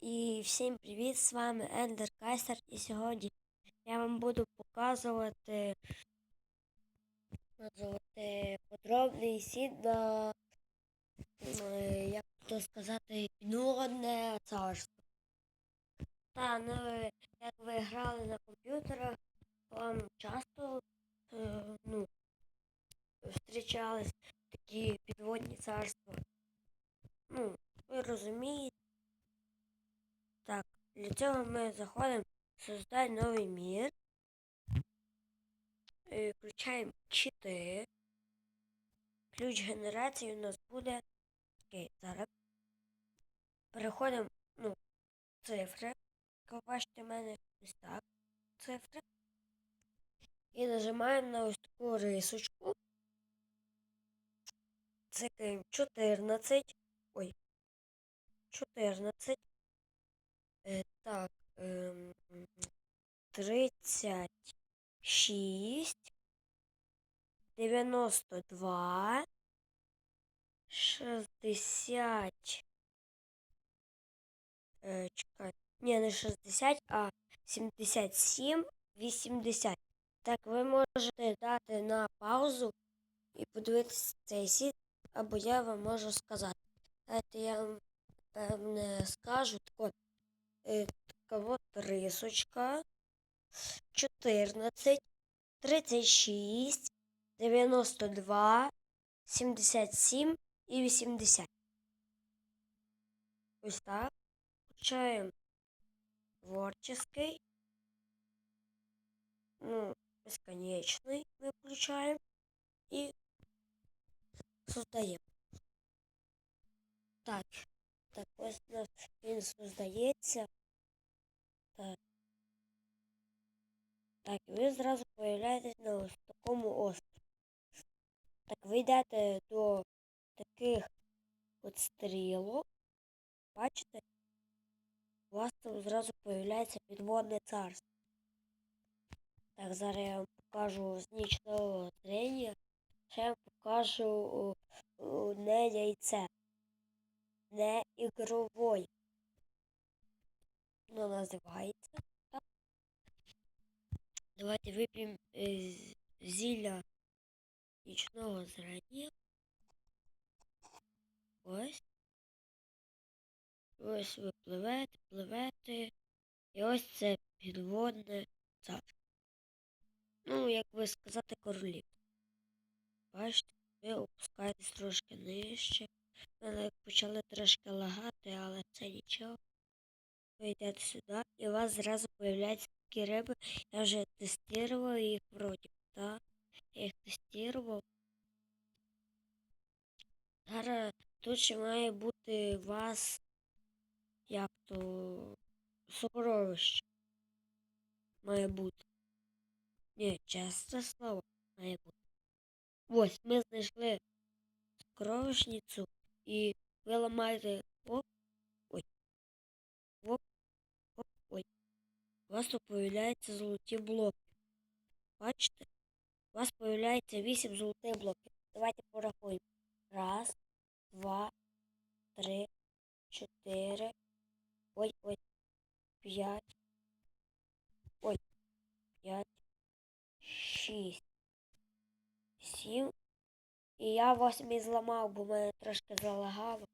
І всім привіт! З вами Ендер Кайсер. І сьогодні я вам буду показувати, показувати подробний сід на, е, як то сказати, підводне царство. Та, ну, як ви грали на комп'ютерах, вам часто ну, зустрічались такі підводні царства. Ну, ви розумієте. Для цього ми заходимо в создать новий мір. Е, Включаємо чити. Ключ генерації у нас буде. Окей, зараз. Переходимо, ну, цифри. Як ви бачите, в мене ось так. Цифри. І нажимаємо на ось таку рисочку. Цикаємо 14. Ой. 14. Е, так, ем, 36, 92, 60, е, чекай, ні, не 60, а 77, 80. Так, ви можете дати на паузу і подивитися цей сіт, або я вам можу сказати. Давайте я вам певне скажу. Так от, е, така от рисочка. 14, 36, 92, 77 і 80. Ось так. Включаємо творческий. Ну, бесконечный мы включаем. И создаем. Так. Так, ось у нас він создається. Так. Так, і ви зразу появляєтесь на ось такому острові. Так, ви йдете до таких от стрілок. Бачите? У вас там зразу появляється підводне царство. Так, зараз я вам покажу з нічного зрення. Ще я вам покажу не яйце. Не ігровой. Воно називається. Давайте вип'ємо зілля нічного зрання. Ось. Ось ви пливете, пливете. І ось це підводне царство. Ну, як би сказати, королів. Бачите, ви опускаєтесь трошки нижче. Мене почали трошки лагати, але це нічого. Ви йдете сюди, і у вас зразу появляються такі риби. Я вже тестував їх вроді, так? Я їх тестував. Зараз тут ще має бути у вас як то сокровище. Має бути. Ні, чесне слово має бути. Ось ми знайшли сокровищницю і ви ламаєте оп, ой, оп, оп, ой. У вас тут появляються золоті блоки. Бачите? У вас появляється 8 золотих блоків. Давайте порахуємо. Раз, два, три, чотири. Ой, ой. П'ять. Ой. П'ять. Шість. Сім. І я восьмий зламав, бо мене трошки залагало.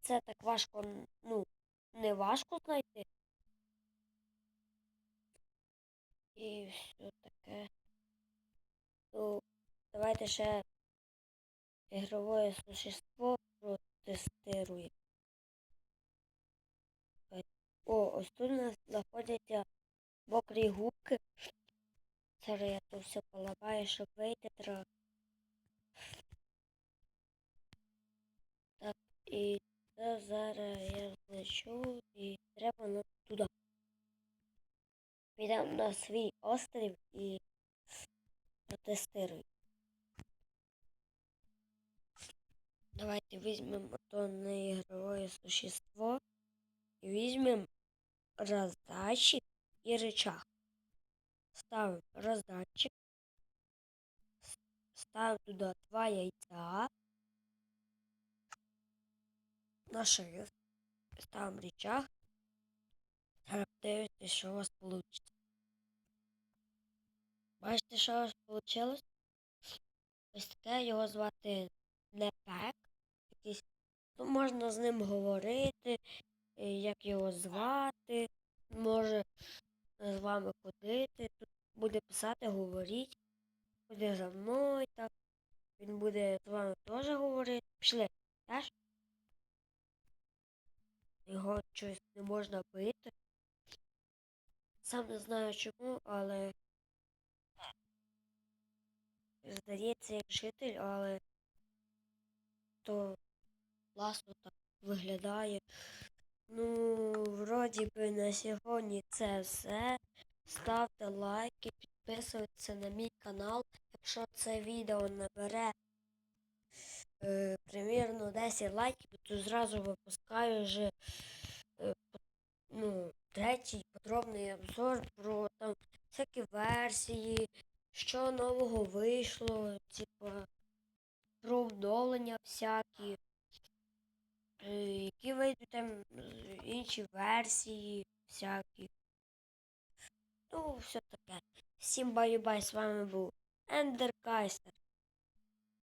Це так важко, ну, не важко знайти. І все таке. Ну, давайте ще ігрове существо протестируємо. О, ось тут у нас знаходяться мокрі губки. Зараз я тут все поламаю, щоб вийти треба. Так, і це зараз я злечу і треба нам туди. Підемо на свій острів і протестируємо. Давайте візьмемо то неігрове существо і візьмемо роздатчик і рычаг. Ставимо роздатчик. с- Ставимо туди два яйця. На шрифт. ставимо річах. Зараз що у вас вийде. Бачите, що у вас вийшло? Ось таке його звати Непек. Якийсь. Ну, можна з ним говорити, е, як його звати, може з вами ходити. Тут буде писати, говоріть. Буде за мною так. Він буде з вами теж говорити. Пішли. Теж? Його щось не можна бити. Сам не знаю чому, але здається, як житель, але то класно так виглядає. Ну, вроді би на сьогодні це все. Ставте лайки, підписуйтесь на мій канал. Якщо це відео набере е, примірно 10 лайків, то зразу випускаю вже е, третій подробний обзор про там всякі версії, що нового вийшло, типа про обновлення всякі, е, які вийдуть там інші версії всякі. Ну, все таке. Всім бай-бай, з вами був Ендер Кайстер.